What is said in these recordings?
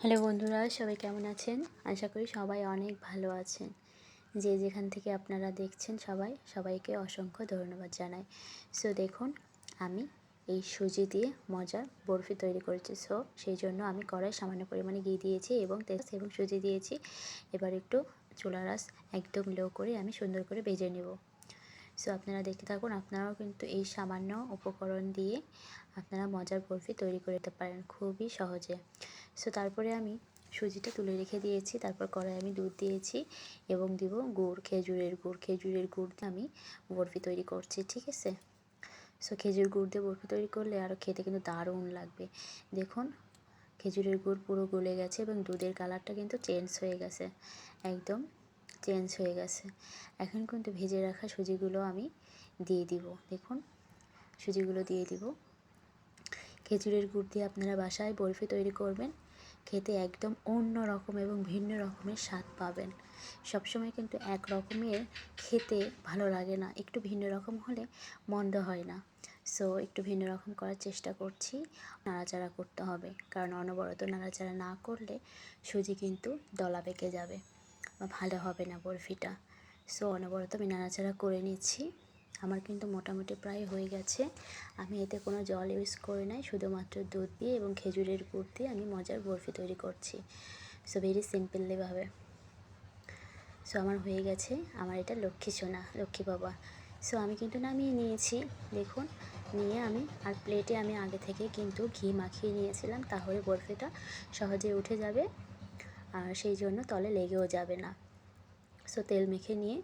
Hello বন্ধুরা, সবাই কেমন আছেন? আশা করি সবাই অনেক ভালো আছেন। যে যেখান থেকে আপনারা দেখছেন সবাই, সবাইকে অসংখ্য ধন্যবাদ জানাই। সো দেখুন, আমি এই সুজি দিয়ে মজার বরফি তৈরি করেছি। সো সেই জন্য আমি কড়াই সামান্য পরিমাণে ঘি দিয়েছি এবং তেল এবং সুজি দিয়েছি। এবার একটু চুলা রাস একদম লো করে আমি সুন্দর করে ভেজে নেব। সো আপনারা দেখতে থাকুন, আপনারাও কিন্তু এই সামান্য উপকরণ দিয়ে আপনারা মজার বরফি তৈরি করে পারেন। খুবই সহজে। সো তারপরে আমি সুজিটা তুলে রেখে দিয়েছি। তারপর কড়াই আমি দুধ দিয়েছি এবং দিব গুড়, খেজুরের গুড়। খেজুরের গুড় দিয়ে আমি বরফি তৈরি করছি, ঠিক আছে? সো খেজুর গুড় দিয়ে বরফি তৈরি করলে আরও খেতে কিন্তু দারুণ লাগবে। দেখুন, খেজুরের গুড় পুরো গলে গেছে এবং দুধের কালারটা কিন্তু চেঞ্জ হয়ে গেছে। একদম চেঞ্জ হয়ে গেছে। এখন কিন্তু ভেজে রাখা সুজিগুলো আমি দিয়ে দিব। দেখুন, সুজিগুলো দিয়ে দিব। খেজুরের গুড় দিয়ে আপনারা বাসায় বরফি তৈরি করবেন। খেতে একদম অন্য রকম এবং ভিন্ন রকমের স্বাদ পাবেন। সবসময় কিন্তু এক রকমের খেতে ভালো লাগে না। একটু ভিন্ন রকম হলে মন্দ হয় না। সো একটু ভিন্ন রকম করার চেষ্টা করছি। নাড়াচাড়া করতে হবে। কারণ অনবরত নাড়াচাড়া না করলে সুজি কিন্তু দলা পেকে যাবে বা ভালো হবে না বরফিটা। সো অনবরত আমি নাড়াচাড়া করে নিচ্ছি। আমার কিন্তু মোটামুটি প্রায় হয়ে গেছে। আমি এতে কোনো জল ইউজ করি নাই, শুধুমাত্র দুধ দিয়ে এবং খেজুরের গুড় দিয়ে আমি মজার বরফি তৈরি করছি। সো ভেরি সিম্পললিভাবে সো আমার হয়ে গেছে। আমার এটা লক্ষ্মী সোনা, লক্ষ্মী বাবা। সো আমি কিন্তু নামিয়ে নিয়েছি। দেখুন, নিয়ে আমি, আর প্লেটে আমি আগে থেকে কিন্তু ঘি মাখিয়ে নিয়েছিলাম, তাহলে বরফিটা সহজে উঠে যাবে, আর সেই জন্য তলে লেগেও যাবে না। সো তেল মেখে নিয়ে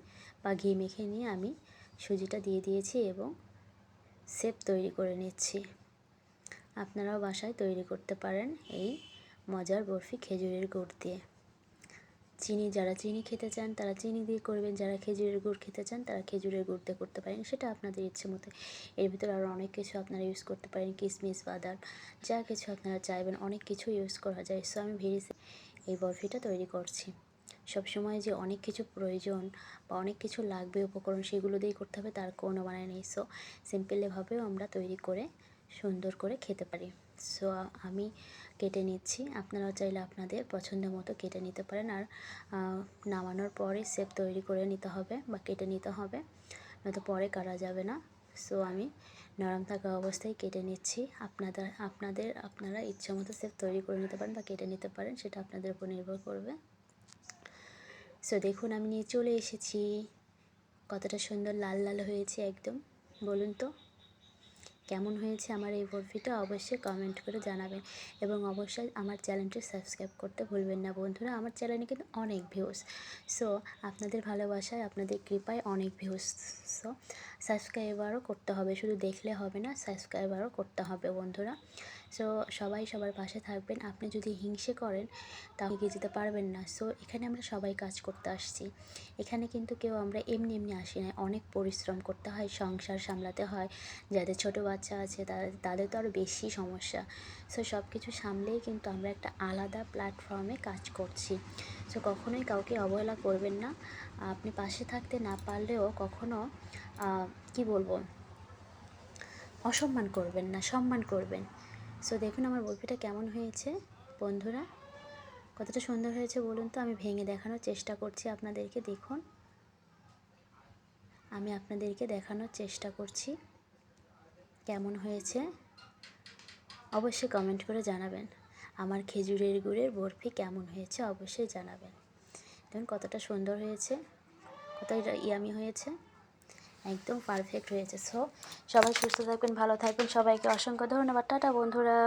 বা ঘি মেখে নিয়ে আমি সুজিটা দিয়ে দিয়েছি এবং সেপ তৈরি করে নিচ্ছি। আপনারাও বাসায় তৈরি করতে পারেন এই মজার বরফি খেজুরের গুড় দিয়ে। চিনি, যারা চিনি খেতে চান, তারা চিনি দিয়ে করবেন। যারা খেজুরের গুড় খেতে চান, তারা খেজুরের গুড় দিয়ে করতে পারেন। সেটা আপনাদের ইচ্ছে মতো। এর ভিতরে আরও অনেক কিছু আপনারা ইউজ করতে পারেন। কিশমিশ বাদাম, যা কিছু আপনারা চাইবেন, অনেক কিছু ইউজ করা যায়। সো আমি ভেরি এই বরফিটা তৈরি করছি। সবসময় যে অনেক কিছু প্রয়োজন বা অনেক কিছু লাগবে উপকরণ সেগুলো দিয়েই করতে হবে, তার কোনো মানে নেই। সো সিম্পলিভাবেও আমরা তৈরি করে, সুন্দর করে খেতে পারি। সো আমি কেটে নিচ্ছি। আপনারাও চাইলে আপনাদের পছন্দ মতো কেটে নিতে পারেন। আর নামানোর পরে সেপ তৈরি করে নিতে হবে বা কেটে নিতে হবে, নয়তো পরে কাটা যাবে না। সো আমি নরম থাকা অবস্থায় কেটে নিচ্ছি। আপনাদের আপনাদের, আপনারা ইচ্ছা মতো সেপ তৈরি করে নিতে পারেন বা কেটে নিতে পারেন, সেটা আপনাদের উপর নির্ভর করবে। সো দেখুন আমি নিয়ে চলে এসেছি। কতটা সুন্দর লাল লাল হয়েছে একদম। বলুন তো। কেমন হয়েছে আমার এই বরফিটা অবশ্যই কমেন্ট করে জানাবেন এবং অবশ্যই আমার চ্যানেলটি সাবস্ক্রাইব করতে ভুলবেন না বন্ধুরা। আমার চ্যানেলে কিন্তু অনেক ভিউস সো আপনাদের ভালোবাসায়, আপনাদের কৃপায় অনেক ভিউস সো সাবস্ক্রাইবারও করতে হবে। শুধু দেখলে হবে না সাবস্ক্রাইবারও করতে হবে বন্ধুরা। সো সবাই সবার পাশে থাকবেন। আপনি যদি হিংসে করেন, তাহলে এগিয়ে যেতে পারবেন না। সো এখানে আমরা সবাই কাজ করতে আসছি। এখানে কিন্তু কেউ আমরা এমনি এমনি আসি না অনেক পরিশ্রম করতে হয়, সংসার সামলাতে হয়। যাদের ছোট বাচ্চা আছে তাদের তো আরও বেশি সমস্যা। সো সব কিছু সামলেই কিন্তু আমরা একটা আলাদা প্ল্যাটফর্মে কাজ করছি। সো কখনোই কাউকে অবহেলা করবেন না। আপনি পাশে থাকতে না পারলেও কখনো কি বলব? অসম্মান করবেন না, সম্মান করবেন। সো দেখুন আমার বরফিটা কেমন হয়েছে। বন্ধুরা, কতটা সুন্দর হয়েছে বলুন তো? আমি ভেঙে দেখানোর চেষ্টা করছি আপনাদেরকে, দেখুন। আমি আপনাদেরকে দেখানোর চেষ্টা করছি। কেমন হয়েছে? অবশ্যই কমেন্ট করে জানাবেন। আমার খেজুরের গুড়ের বরফি কেমন হয়েছে অবশ্যই জানাবেন। দেখুন কতটা সুন্দর হয়েছে কতটা ইয়ামি হয়েছে। একদম পারফেক্ট হয়েছে। সো সবাই সুস্থ থাকবেন, ভালো থাকবেন। সবাইকে অসংখ্য ধন্যবাদ। টাটা, বন্ধুরা।